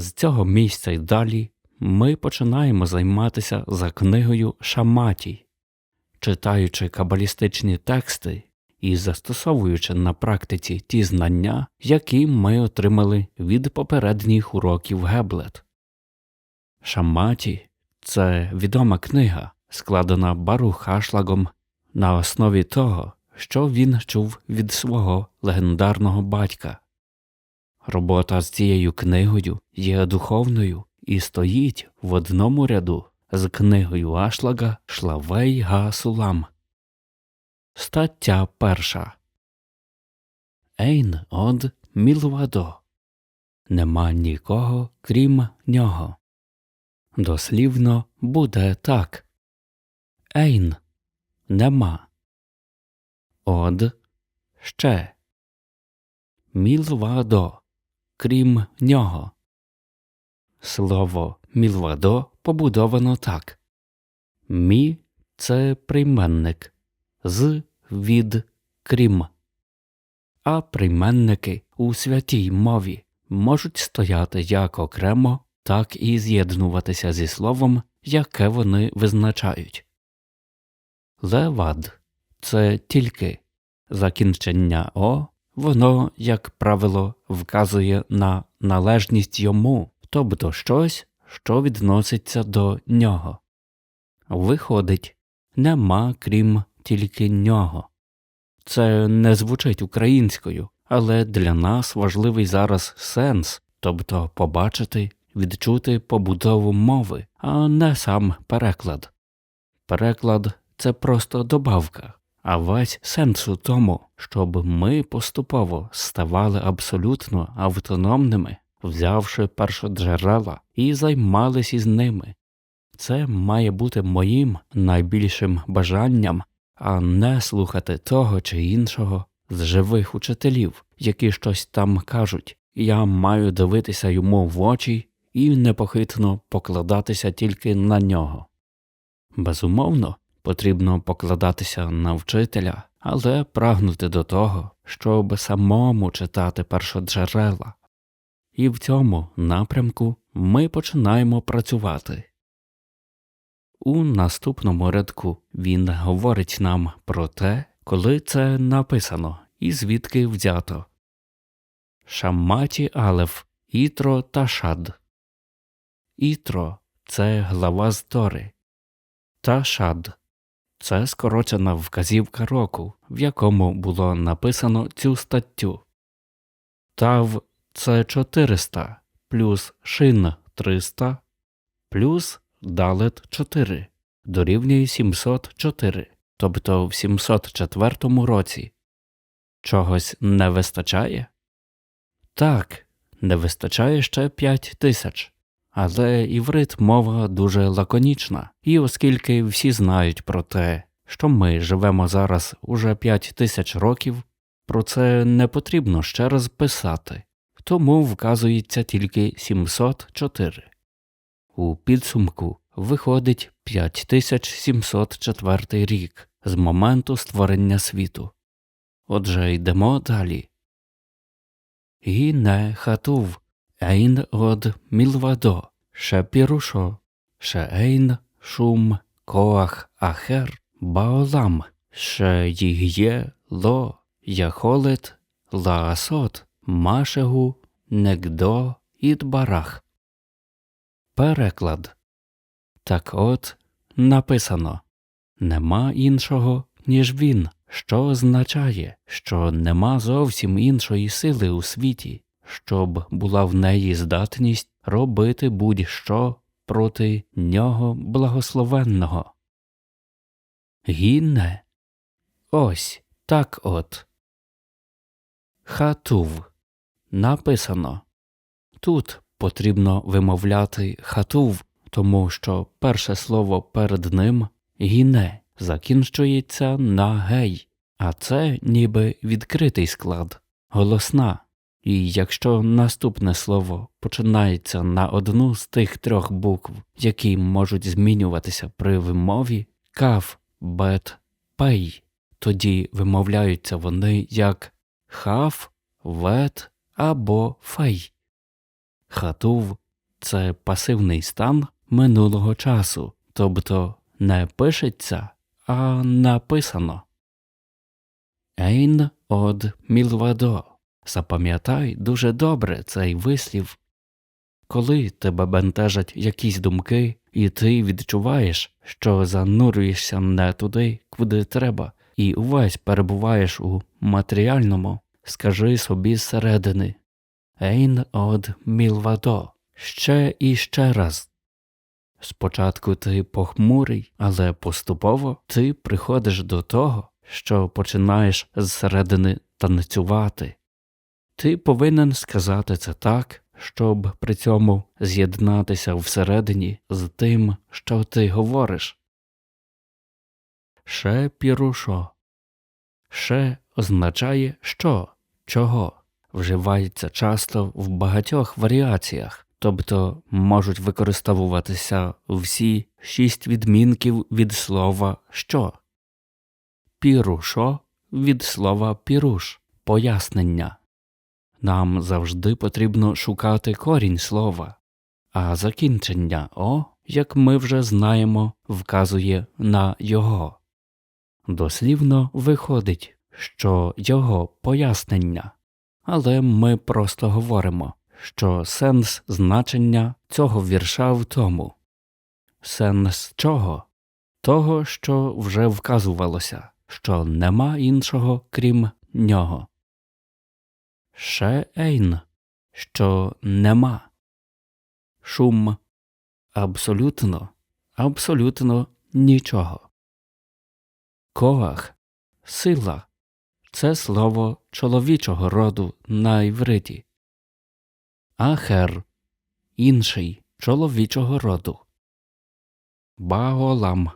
З цього місця й далі ми починаємо займатися за книгою Шаматій, читаючи кабалістичні тексти і застосовуючи на практиці ті знання, які ми отримали від попередніх уроків Геблет. Шаматі це відома книга, складена Барухашлагом на основі того, що він чув від свого легендарного батька. Робота з цією книгою є духовною і стоїть в одному ряду з книгою Ашлага Шлавей Га Сулам. Стаття перша Ейн од Мілвадо Нема нікого крім нього. Дослівно буде так Ейн нема. Од ще. Мілвадо крім нього. Слово мілвадо побудовано так Мі це прийменник з від крім, а прийменники у святій мові можуть стояти як окремо, так і з'єднуватися зі словом, яке вони визначають. Левад це тільки закінчення О, воно, як правило, вказує на належність йому, тобто щось, що відноситься до нього. Виходить, нема крім тільки нього. Це не звучить українською, але для нас важливий зараз сенс, тобто побачити, відчути побудову мови, а не сам переклад. Переклад це просто добавка, а весь сенс у тому, щоб ми поступово ставали абсолютно автономними, взявши першоджерела і займались із ними. Це має бути моїм найбільшим бажанням, а не слухати того чи іншого з живих учителів, які щось там кажуть. Я маю дивитися йому в очі і непохитно покладатися тільки на нього. Безумовно, потрібно покладатися на вчителя, але прагнути до того, щоб самому читати першоджерела. І в цьому напрямку ми починаємо працювати. У наступному рядку він говорить нам про те, коли це написано і звідки взято Шамматі Алеф, Ітро та Шад. Ітро це глава з Тори, та це скорочена вказівка року, в якому було написано цю статтю. Тав це 400 плюс шин 300 плюс далет 4 дорівнює 704, тобто в 704 році. Чогось не вистачає? Так, не вистачає ще 5 тисяч. Але іврит мова дуже лаконічна, і оскільки всі знають про те, що ми живемо зараз уже 5 тисяч років, про це не потрібно ще раз писати, тому вказується тільки 704. У підсумку виходить 5704 рік з моменту створення світу. Отже, йдемо далі. І не хатув ейн од мілвадо, ше пірушо, ше ейн шум коах ахер баолам, ше їг'є ло яхолет лаасот машегу негдо ідбарах. Переклад Так от написано Нема іншого, ніж він, що означає, що нема зовсім іншої сили у світі, щоб була в неї здатність робити будь-що проти нього благословенного. Гінне ось так от. Хатув написано тут потрібно вимовляти хатув, тому що перше слово перед ним гіне закінчується на гей, а це ніби відкритий склад, голосна. І якщо наступне слово починається на одну з тих трьох букв, які можуть змінюватися при вимові кав, бет, пей, тоді вимовляються вони як хав, вет або фей. Хатув це пасивний стан минулого часу, тобто не пишеться, а написано. Ейн од мілвадо. Запам'ятай дуже добре цей вислів. Коли тебе бентежать якісь думки, і ти відчуваєш, що занурюєшся не туди, куди треба, і увесь перебуваєш у матеріальному, скажи собі зсередини Ейн од мілвадо ще і ще раз. Спочатку ти похмурий, але поступово ти приходиш до того, що починаєш зсередини танцювати. Ти повинен сказати це так, щоб при цьому з'єднатися всередині з тим, що ти говориш. Ше пірушо. Ше означає що, чого, вживається часто в багатьох варіаціях, тобто можуть використовуватися всі шість відмінків від слова що. Пірушо від слова піруш пояснення. Нам завжди потрібно шукати корінь слова, а закінчення о, як ми вже знаємо, вказує на його. Дослівно виходить, що його пояснення, але ми просто говоримо, що сенс значення цього вірша в тому. Сенс чого? Того, що вже вказувалося, що нема іншого крім нього. Ще ейн, що нема. Шум абсолютно, абсолютно нічого. Коах сила це слово чоловічого роду на івриті. Ахер інший чоловічого роду. Баолам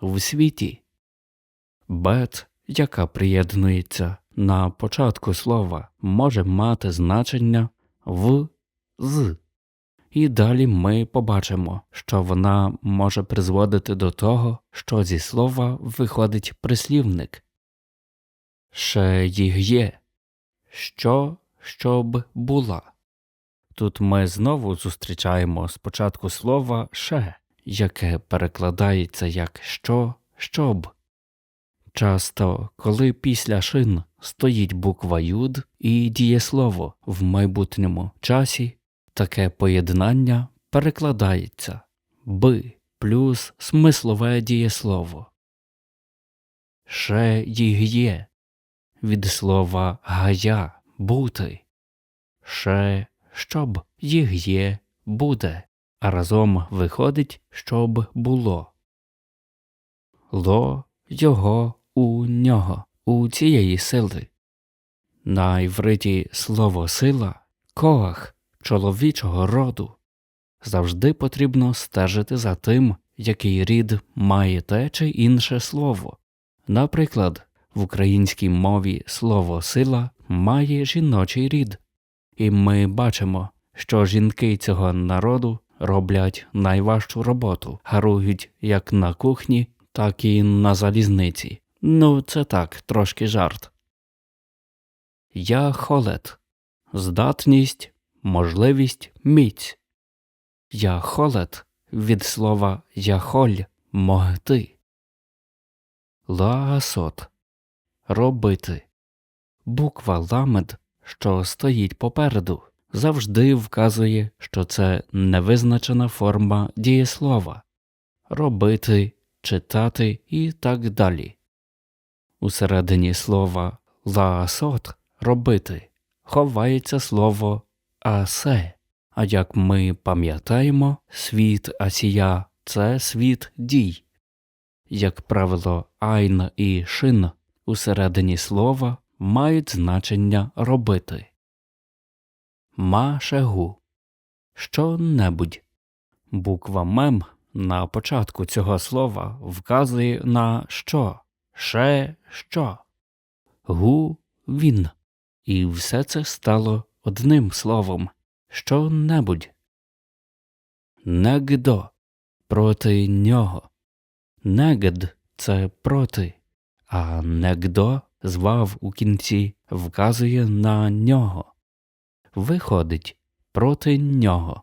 в світі. Бет, яка приєднується на початку слова, може мати значення в з. І далі ми побачимо, що вона може призводити до того, що зі слова виходить прислівник. Ще їх є, що щоб була. Тут ми знову зустрічаємо спочатку слова ше, яке перекладається як що, щоб. Часто, коли після шин стоїть буква юд і дієслово в майбутньому часі, таке поєднання перекладається би плюс смислове дієслово. Їх є від слова гая бути, ше щоб їх є буде, а разом виходить, щоб було. Ло його у нього, у цієї сили. На івриті слово сила коах чоловічого роду. Завжди потрібно стежити за тим, який рід має те чи інше слово. Наприклад, в українській мові слово сила має жіночий рід, і ми бачимо, що жінки цього народу роблять найважчу роботу, гарують як на кухні, так і на залізниці. Ну, це так, трошки жарт. Я холет здатність, можливість, міць. Я холет від слова яхоль могти. Лагасот робити. Буква ламед, що стоїть попереду, завжди вказує, що це невизначена форма дієслова робити, читати і так далі. Усередині слова лаасот робити ховається слово асе, а як ми пам'ятаємо, світ асія це світ дій. Як правило, айн і шин усередині слова мають значення робити. Машегу що-небудь. Буква мем на початку цього слова вказує на що, ше що, гу він. І все це стало одним словом що-небудь. Негдо проти нього. Негд це проти, а негдо звав у кінці вказує на нього. Виходить проти нього.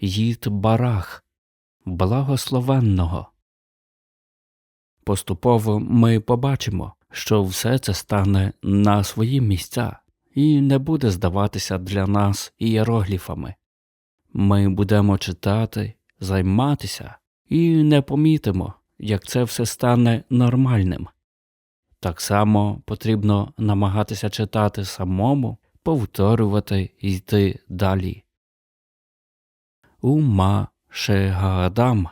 їд барах, благословенного. Поступово ми побачимо, що все це стане на свої місця і не буде здаватися для нас ієрогліфами. Ми будемо читати, займатися і не помітимо, як це все стане нормальним. Так само потрібно намагатися читати самому, повторювати і йти далі. Ума шегаадам,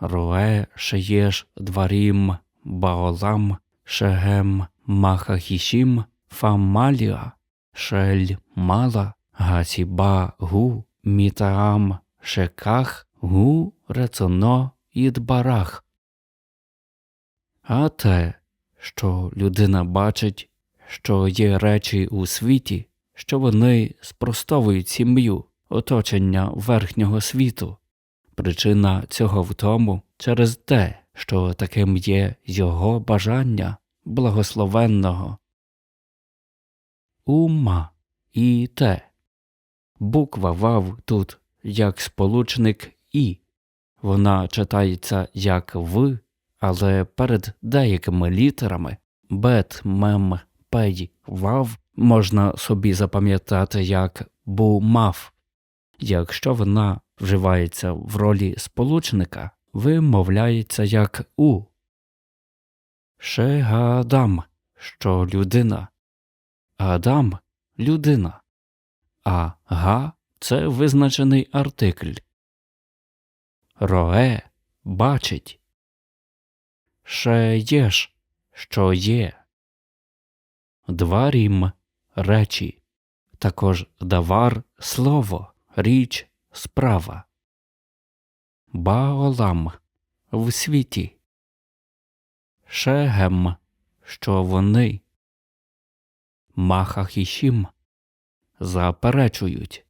рое шеєш дварім, баолам, шегем махахішім, фамаліа, шель мала, гасіба гу, мітаам, шеках, гу, рецоно, ідбарах. А те, що людина бачить, що є речі у світі, що вони спростовують сім'ю, оточення верхнього світу. Причина цього в тому через те, що таким є його бажання благословенного. Ума і те. Буква вав тут як сполучник і. Вона читається як в, але перед деякими літерами бет, мем, пей, вав можна собі запам'ятати як бу-мав. Якщо вона вживається в ролі сполучника, вимовляється як у. Шегадам, що людина, Адам людина, а га це визначений артикль. Рое бачить. Шеєш, що є. Дварім речі, також давар слово, річ, справа. Баолам в світі. Шегем, що вони. Махахішім заперечують.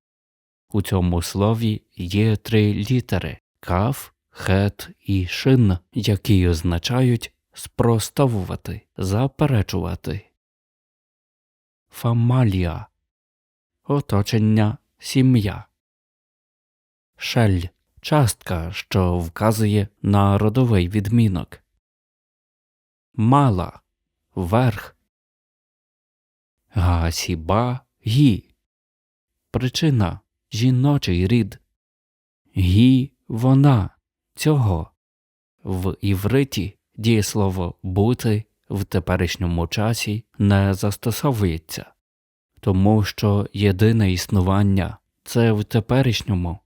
У цьому слові є три літери каф, хет і шин, які означають спростовувати, заперечувати. Фамалія оточення сім'я. Шель частка, що вказує на родовий відмінок. Мала верх. Гасіба гі. Причина жіночий рід. Гі вона цього. В івриті дієслово бути в теперішньому часі не застосовується, тому що єдине існування це в теперішньому.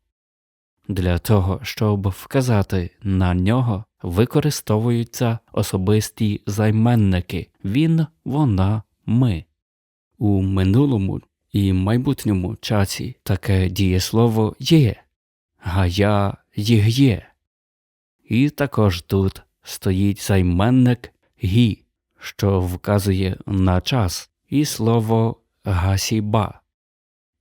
Для того, щоб вказати на нього, використовуються особисті займенники він, вона, ми. У минулому і майбутньому часі таке дієслово є, гая є. І також тут стоїть займенник гі, що вказує на час, і слово гасіба.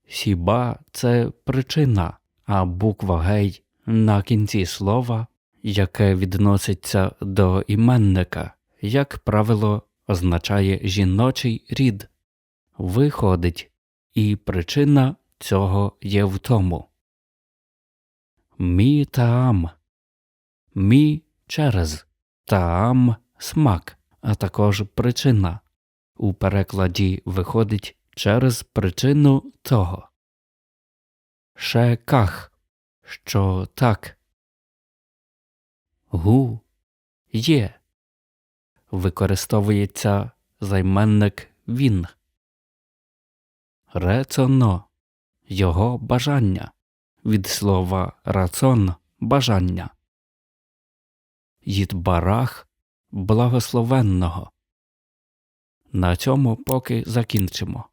Сіба це причина, а буква гей на кінці слова, яке відноситься до іменника, як правило, означає жіночий рід, виходить, і причина цього є в тому. Мі таам. Мі через таам смак, а також причина. У перекладі виходить через причину того. Шеках, що так. Гу є. Використовується займенник він. Рецоно його бажання від слова рацон бажання. Їдбарах благословенного. На цьому поки закінчимо.